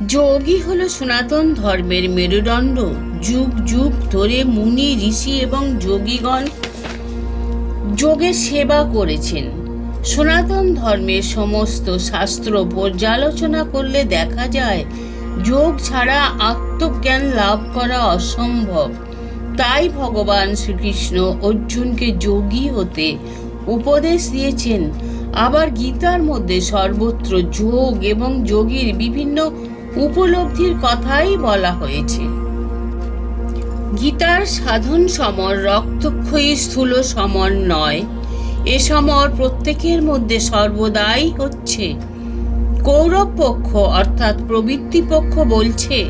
যোগী হলো সনাতন ধর্মের মেরুদণ্ড। যুগ যুগ ধরে মুনি, ঋষি এবং যোগীগণ যোগের সেবা করেছেন। সনাতন ধর্মের সমস্ত শাস্ত্র পর্যালোচনা করলে দেখা যায়, যোগ ছাড়া আত্মজ্ঞান লাভ করা অসম্ভব। তাই ভগবান শ্রীকৃষ্ণ অর্জুনকে যোগী হতে উপদেশ দিয়েছেন। আবার গীতার মধ্যে সর্বত্র যোগ এবং যোগীর বিভিন্ন উপলব্ধির কথাই বলা হয়েছে। গীতার সাধন সমর, রক্তক্ষয়ী স্থূল সমর নয়। এ সমর প্রত্যেকের মধ্যে সর্বদাই হচ্ছে। কৌরব পক্ষ অর্থাৎ প্রবৃত্তি পক্ষ বলছে,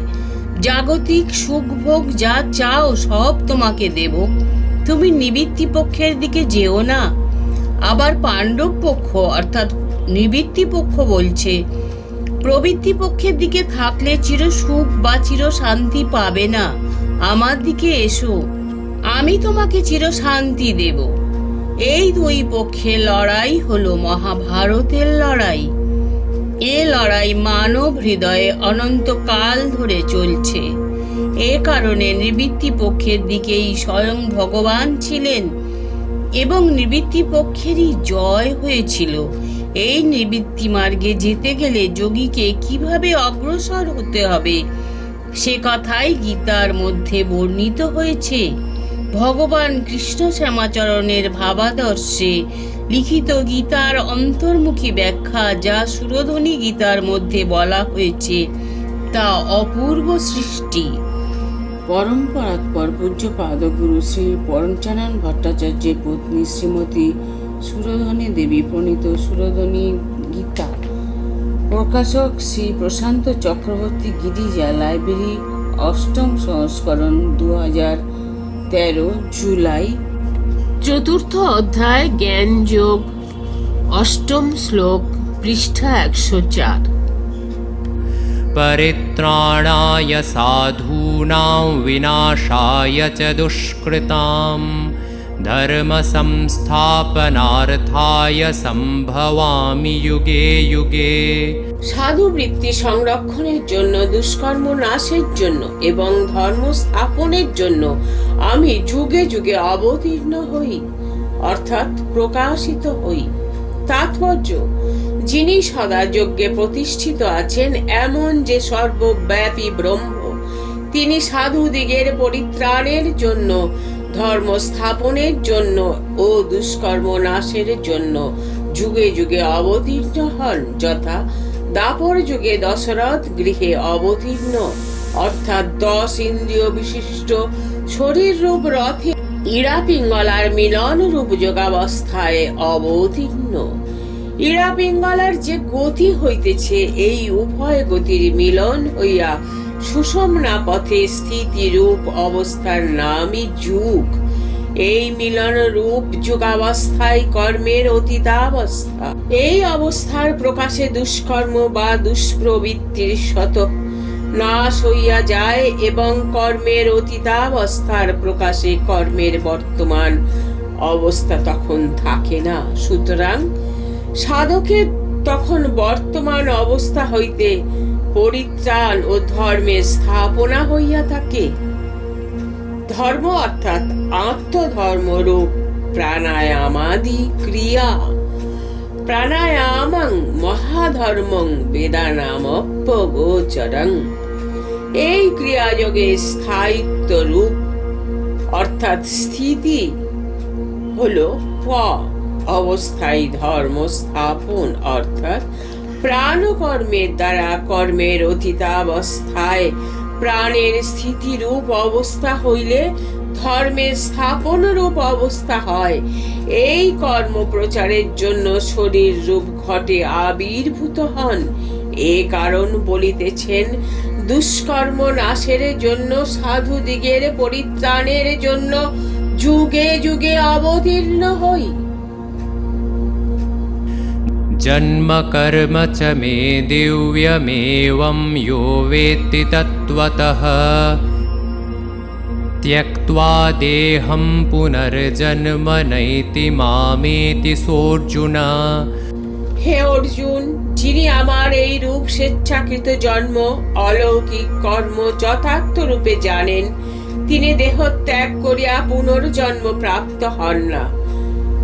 জাগতিক সুখভোগ যা চাও সব তোমাকে দেব। তুমি নিবৃত্তি পক্ষের দিকে যেও না। আবার পাণ্ডব পক্ষ অর্থাৎ নিবৃত্তি পক্ষ বলছে প্রবৃত্তি পক্ষের দিকে থাকলে চির সুখ বা চির শান্তি পাবে না। আমার দিকে এসো। আমি তোমাকে চির শান্তি দেব। এই দুই পক্ষে লড়াই হলো মহাভারতের লড়াই। এ লড়াই মানব হৃদয়ে অনন্তকাল ধরে চলছে। এ কারণে নিবৃত্তি পক্ষের দিকেই স্বয়ং ভগবান ছিলেন এবং নিবৃত্তি পক্ষেরই জয় হয়েছিল। এই নিবৃত্তি মার্গে যেতে গেলে যোগীকে কীভাবে অগ্রসর হতে হবে? সে কথাই গীতার মধ্যে বর্ণিত হয়েছে। ভগবান কৃষ্ণ শ্যামাচরণের ভাবাদর্শে লিখিত গীতার অন্তর্মুখী ব্যাখ্যা যা সুরধ্বনি গীতার মধ্যে বলা হয়েছে, তা অপূর্ব সৃষ্টি। পরম্পরাৎপর পূজ্যপাদ গুরু শ্রী পরমচানন ভট্টাচার্যের পত্নী শ্রীমতী সুরধনী দেবী প্রণীত সুরধনী গীতা প্রকাশক শ্রী প্রশান্ত চক্রবর্তী গিরিজা লাইব্রেরি অষ্টম সংস্করণ দু হাজার তেরো জুলাই চতুর্থ অধ্যায় জ্ঞান যোগ অষ্টম শ্লোক পৃষ্ঠা একশো চার परित्राणाय साधूनां विनाशाय च दुष्कृतां ধর্মসংস্থাপনার্থায় সম্ভবামি যুগে যুগে সাধু বৃত্তি সংরক্ষণের জন্য, দুষ্কর্ম নাশের জন্য এবং ধর্ম স্থাপনের জন্য আমি যুগে যুগে অবতীর্ণ হই, অর্থাৎ প্রকাশিত হই। তাৎপর্য, যিনি সদা যজ্ঞে প্রতিষ্ঠিত আছেন, এমন যে সর্বব্যাপী ব্রহ্ম, তিনি সাধুদিগের পরিত্রাণের জন্য ধর্ম স্থাপনের জন্য ও দুষ্কর্ম নাশের জন্য যুগে যুগে অবতীর্ণ হন যথা দাপর যুগে দশরথ গৃহে অবতীর্ণ। অর্থাৎ দশ ইন্দ্রিয় বিশিষ্ট শরীর রূপ রথে ইড়া পিঙ্গলার মিলন রূপ যোগাবস্থায় অবতীর্ণ। ইড়া পিঙ্গলার যে গতি হইতেছে, এই উভয় গতির মিলন হইয়া সুষমনা পথে স্থিতি রূপ অবস্থার নামই যুগ। এই মিলন রূপ যুগাবস্থায় কর্মের অতীতাবস্থা। এই অবস্থার প্রকাশে দুষ্কর্ম বা দুষ্প্রবৃত্তির শত নাশ হইয়া যায় এবং কর্মের অতীতাবস্থার প্রকাশে কর্মের বর্তমান অবস্থা তখন থাকে না। সুতরাং সাধকের তখন বর্তমান অবস্থা হইতে পরিত্রাণ ও ধর্মের স্থাপনা হইয়া থাকে। ধর্ম অর্থাৎ আত্মধর্মরূপ প্রাণায়ামাদি ক্রিয়া। প্রাণায়ামং মহাধর্মং বেদানামপ্যগোচরং এই ক্রিয়াযোগে স্থায়িত্ব রূপ, অর্থাৎ স্থিতি, হলো প, অবস্থায় ধর্ম স্থাপন, অর্থাৎ প্রাণকর্মের দ্বারা কর্মের অতীতাবস্থায় প্রাণের স্থিতিরূপ অবস্থা হইলে ধর্মের স্থাপন রূপ অবস্থা হয়। এই কর্ম প্রচারের জন্য শরীর রূপ ঘটে আবির্ভূত হন। এ কারণ বলিতেছেন, দুষ্কর্ম নাশের জন্য সাধু দিগের পরিত্রাণের জন্য যুগে যুগে অবতীর্ণ হই। जन्मकर्म च मे दिव्यमेवं यो वेत्ति तत्त्वतः त्यक्त्वा देहं पुनर्जन्म नैति मामेति सोऽर्जुन হে অর্জুন যিনি আমার এই রূপ স্বেচ্ছাকৃত জন্ম অলৌকিক কর্ম যথার্থ রূপে জানেন তিনি দেহ ত্যাগ করিয়া পুনর্জন্ম প্রাপ্ত হন না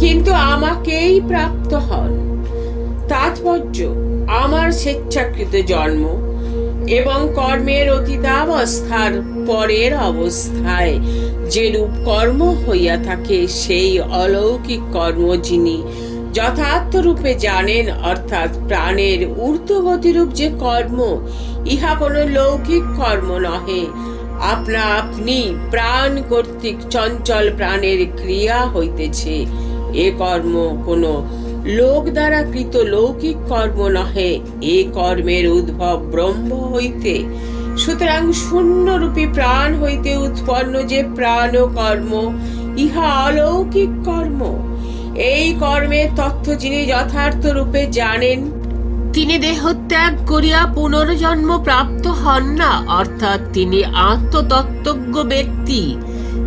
কিন্তু আমাকেই প্রাপ্ত হন তাৎপর্য, আমার স্বেচ্ছাকৃত জন্ম এবং কর্মের অতীতাবস্থার পরের অবস্থায় যেরূপ কর্ম হইয়া থাকে, সেই অলৌকিক কর্ম যিনি যথার্থ রূপে জানেন, অর্থাৎ প্রাণের ঊর্ধ্বগতিরূপ যে কর্ম, ইহা কোনো লৌকিক কর্ম নহে। আপনা আপনি প্রাণ কর্তৃক চঞ্চল প্রাণের ক্রিয়া হইতেছে। এ কর্ম কোনো লোক দ্বারা কৃত লৌকিক কর্ম নহে, এ কর্মের উদ্ভব ব্রহ্ম হইতে। সুতরাং শূন্যরূপী প্রাণ হইতে উৎপন্ন যে প্রাণ ও কর্ম, ইহা অলৌকিক কর্ম। এই কর্মের তথ্য যিনি যথার্থ রূপে জানেন, তিনি দেহত্যাগ করিয়া পুনর্জন্ম প্রাপ্ত হন না, অর্থাৎ তিনি আত্মতত্ত্বজ্ঞ ব্যক্তি।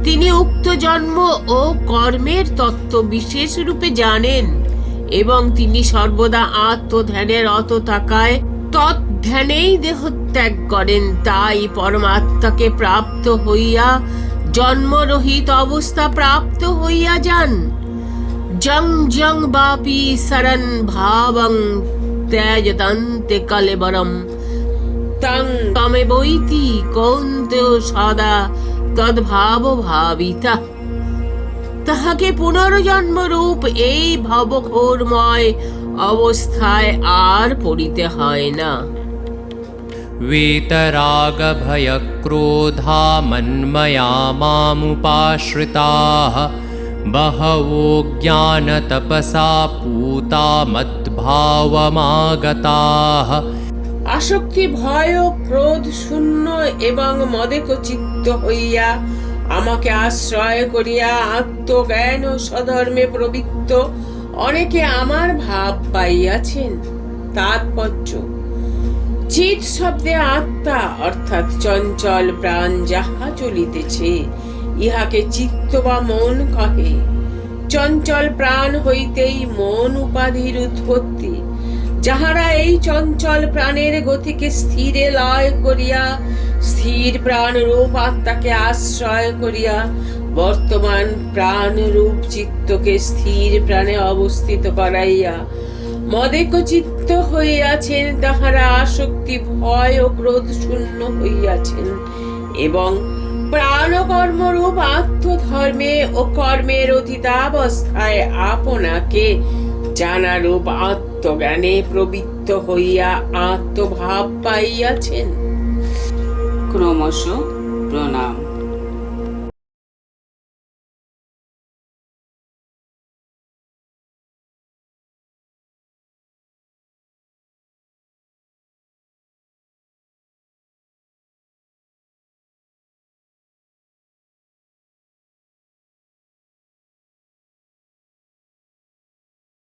তিনি উক্ত জন্ম ও কর্মের তত্ত্ব বিশেষ রূপে জানেন। এবং তিনি সর্বদা আত্মধ্যানের অত থাকায় তৎধ্যানেই দেহত্যাগ করেন। তাই পরমাত্মাকে প্রাপ্ত হইয়া জন্মরহিত অবস্থা প্রাপ্ত হইয়া যান। জং জং বাপি সরন ভাবং ত্যাজদন্তে কলেবরম। তং তমে বৈতি সদা তদ্ভাব ভাবিতা। তাহাকে পুনর্জন্ম রূপ এই ভবঘোরময় অবস্থায় আর পড়িতে হয় না वीतरागभयक्रोधा मन्मया मामुपाश्रिताः बहवो ज्ञानतपसा पूता मद्भावमागताः আসক্তি ভয় ও ক্রোধ শূন্য এবং মদেকচিত্ত হইয়া আমাকে আশ্রয় করিয়া আত্মজ্ঞান ও স্বধর্মে প্রবৃত্ত অনেকে আমার ভাব পাইয়াছেন। তাৎপর্য। চিত শব্দে আত্মা, অর্থাৎ চঞ্চল প্রাণ যাহা চলিতেছে, ইহাকে চিত্ত বা মন কহে। চঞ্চল প্রাণ হইতেই মন উপাধির উৎপত্তি। যাহারা এই চঞ্চল প্রাণের গতিকে স্থিরে লয় করিয়া স্থির প্রাণ রূপ আত্মাকে আশ্রয় করিয়া বর্তমান প্রাণ রূপ চিত্তকে স্থির প্রাণে অবস্থিত করাইয়া মদেক চিত্ত হইয়াছেন, তাহারা আসক্তি, ভয় ও ক্রোধ শূন্য হইয়াছেন এবং প্রাণ কর্মরূপ আত্মধর্মে ও কর্মের অতীতাবস্থায় আপনাকে জানারূপ আত্মজ্ঞানে প্রবৃত্ত হইয়া আত্মভাব পাইয়াছেন। ক্রমশ প্রণাম।